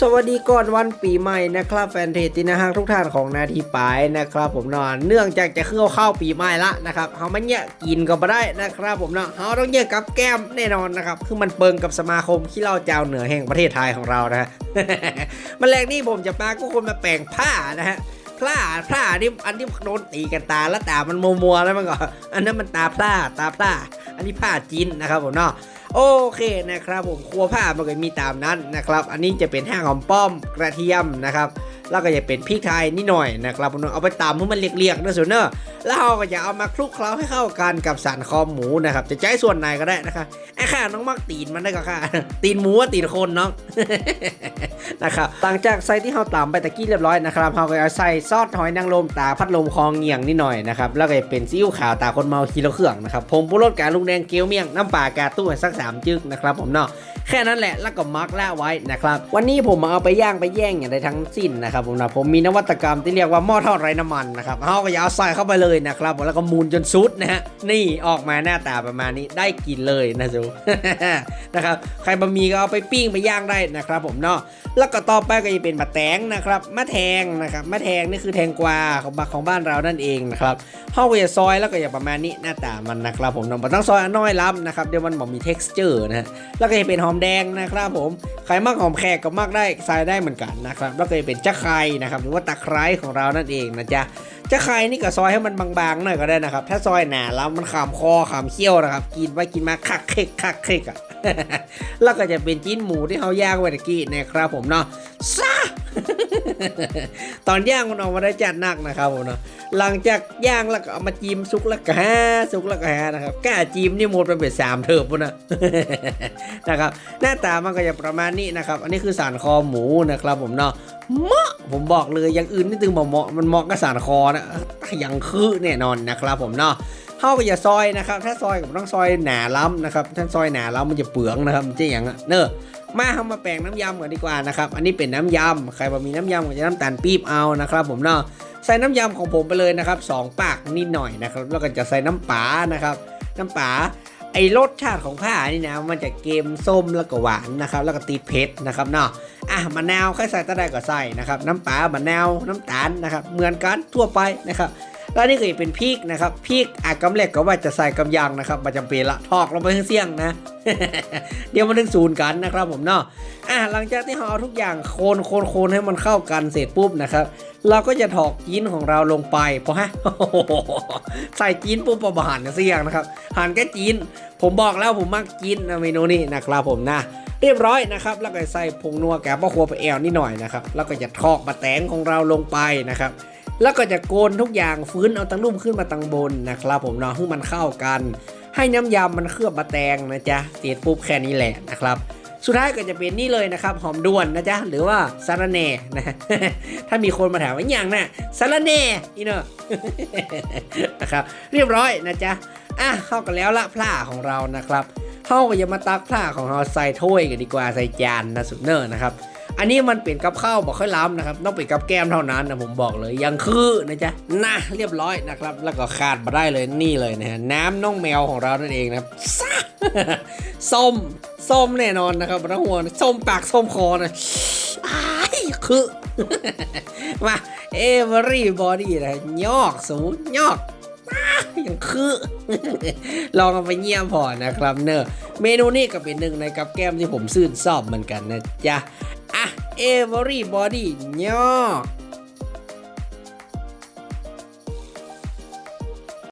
สวัสดีก่อนวันปีใหม่นะครับแฟนเพจตินะฮักทุกท่านของนาทีปายนะครับ ผมนาะเนื่องจากจะเข้าเข้าปีใหม่ละนะครับเฮามันเนี่ยกินก็บ่ได้นะครับ ผมเนาะเฮาต้องเนี่ยกับแก้มแน่นอนนะครับคือมันเปิงกับสมาคมขี้เหล้าเจ้าเหนือแห่งประเทศไทยของเรานะฮะมันแรกนี่ผมจะปาก็คนมาแปลงผ้านะฮะผ้าผ้าที่อันที่โดนตีกันตาแล้วตามันมัวๆแล้วมันก็อันนั้นมันตาผ้าตาผ้าอันนี้ผ้าจีนนะครับผมเนาะ โอเคนะครับผมครัวผ้ามันก็มีตามนั้นนะครับ อันนี้จะเป็นห้างหอมป้อมกระเทียมนะครับ แล้วก็จะเป็นพริกไทยนิดหน่อยนะครับผมเอาไปตำให้มันเรียกๆนะส่วนเนอะแล้วเราก็จะเอามาคลุกเคล้าให้เข้ากันกับสันคอหมูนะครับจะใช้ส่วนไหนก็ได้นะครับไอ้ข้าน้องมักตีนมันได้ก็ค่ะ ตีนหมูว่าตีนคนน้องนะครับหลังจากใส่ที่เราตำไปตะกี้เรียบร้อยนะครับเราก็จะใส่ซอสหอยนางรมตาพัดลมคองเงี่ยงนิดหน่อยนะครับแล้วก็จะเป็นซีอิ๊วขาวตาคนเมาคีโลเครื่องนะครับผมปุรสกาลุงแดงเกี๊ยวเมี่ยงน้ำปลากาตู้สักสามจึกนะครับผมเนาะ แค่นั้นแหละแล้วก็มักละไว้นะครับ วันนี้ผมมาเอาไปย่างไปแย่งอย่างใดทั้งสิ้นนะครับผมนะผมมีนวัตกรรมที่เรียกว่าหม้อทอดไร้น้ำมันนะครับเขาก็จะเอาใส่เข้าไปเลยนะครับแล้วก็มูนจนซุดนะฮะนี่ออกมาหน้าตาประมาณนี้ได้กินเลยนะจูนะครับใครบะหมี่ก็เอาไปปิ้งไปย่างได้นะครับ ผมเนาะแล้วก็ต่อไปก็จะเป็นมะแตงนะครับมะแทงนะครับมะแทงนี่คือแทงกวาของบ้านของบ้านเรานั่นเองนะครับเข้าไปจะซอยแล้วก็อย่าประมาณนี้หน้าตามันนะครับผมเน้องต้องซอยอนน้อยล้ำนะครับเดี๋ยวมันบอกมี texture นะฮะแล้วก็จะเป็นหอมแดงนะครับผมใครมักหอมแขกก็มักได้ใส่ได้เหมือนกันนะครับแล้วก็จะเป็นจะไครนะครับหรือว่าตะไคร้ของเรานั่นเองนะจ๊ะจะไครนี่ก็ซอยให้มันบางๆหน่อยก็ได้นะครับ ถ้าซอยหนาแล้วมันขามคอขามเขี้ยวนะครับกินไปกินมาคักเค็กคักเค็กอะแล้วก็จะเป็นจิ้นหมูที่เขาย่างไว้ตะกี้นะครับผมเนาะ ตอนย่างมันออกมาได้จัดหนักนะครับผมเนาะหลังจากย่างแล้วก็เอามาจิ้มซุกแล้วก็ฮะซุกแล้วก็ฮะนะครับก้าจิ้มนี่หมดไปเป็นสามเทิบพุ่นนะนะครับ หน้าตามันก็จะประมาณนี้นะครับ อันนี้คือสารคอหมูนะครับผมเนาะเหมาะผมบอกเลยอย่างอื่นนี่ตึงบอกเหมาะมันเหมาะกับสารคอนะอย่างคือแน่นอนนะครับผมเนาะ เข้าไปอย่าซอยนะครับ ถ้าซอยกับต้องซอยหนาล้ำนะครับ ถ้าซอยหนาล้ำมันจะเปลืองนะครับมันจะอย่างเนอะมาทำมาแปลงน้ำยำก่อนดีกว่านะครับ อันนี้เป็นน้ำยำ ใครบะมีน้ำยำก็จะน้ำตาลปี๊บเอานะครับผมเนาะ ใส่น้ำยำของผมไปเลยนะครับสองปากนิดหน่อยนะครับ แล้วก็จะใส่น้ำปลานะครับ น้ำปลาไอรสชาติของผ้านี่นะมันจะเกมส้มแล้วก็หวานนะครับ แล้วก็ติดเผ็ดนะครับเนาะอะมะนาวใครใส่ตะได้ก็ใส่นะครับ น้ำปลามะนาวน้ำตาลนะครับ เหมือนกันทั่วไปนะครับ แล้วนี่ก็จะเป็นพริกนะครับพริกอากำเล็กก็ว่าจะใส่กำยางนะครับมาจำเป็นละทอกลงไปทั้งเสี่ยงนะ เดี๋ยวมันถึงศูนย์กันนะครับผมเนาะอะหลังจากที่เราเอาทุกอย่างโคนโคนโคนให้มันเข้ากันเสร็จปุ๊บนะครับ เราก็จะถอกจีนของเราลงไปเพราะฮะใส่จีนปุ๊บประมาหันเสี่ยงนะครับหันแค่จีน ผมบอกแล้วผมมักจีนนะเมนูนี้นะครับผมนะเรียบร้อยนะครับ แล้วก็ใส่ผงนัวแกบมะครัวไปแอลนิดหน่อยนะครับ แล้วก็จะทอกปลาแตงของเราลงไปนะครับ แล้วก็จะโกนทุกอย่างฟื้นเอาตังลุ่มขึ้นมาตังบนนะครับ ผมเนาะให้มันเข้ากัน ให้น้ำยำมันเคลือบมะแตงนะจ๊ะเสร็จปุ๊บแค่นี้แหละนะครับ สุดท้ายก็จะเป็นนี่เลยนะครับหอมด้วนนะจ๊ะหรือว่าสาระแน่นะถ้ามีคนมาถามว่าอย่างน่ะสาระแน่อีเนอะนะครับเรียบร้อยนะจ๊ะอะเข้ากันแล้วละพลาของเรานะครับเข้าก็จะมาตักพลาของเราใส่ถ้วยกันดีกว่าใส่จานนะสุดเนอร์นะครับ อันนี้มันเป็นกับข้าวบอกค่อยล้ำนะครับต้องเป็นกับแก้มเท่านั้นนะผมบอกเลยยังคือนะจ๊ะนะเรียบร้อยนะครับ แล้วก็ขาดมาได้เลยนี่เลยนะฮะน้ำน้องแมวของเรานั่นเองนะครับส้มส้มแน่นอนนะครับระหัวส้มปากส้มคอนะอ้คือมาเอเวอรี่บอดี้นะยอกสูงยอกอยังคือ ลองเอาไปเยี่ยมพอนะครับเนอะ เมนูนี้ก็เป็นหนึ่งในกับแก้มที่ผมซื่นชอบเหมือนกันนะจ๊ะอะเอเวอรี่บอดี้ยอ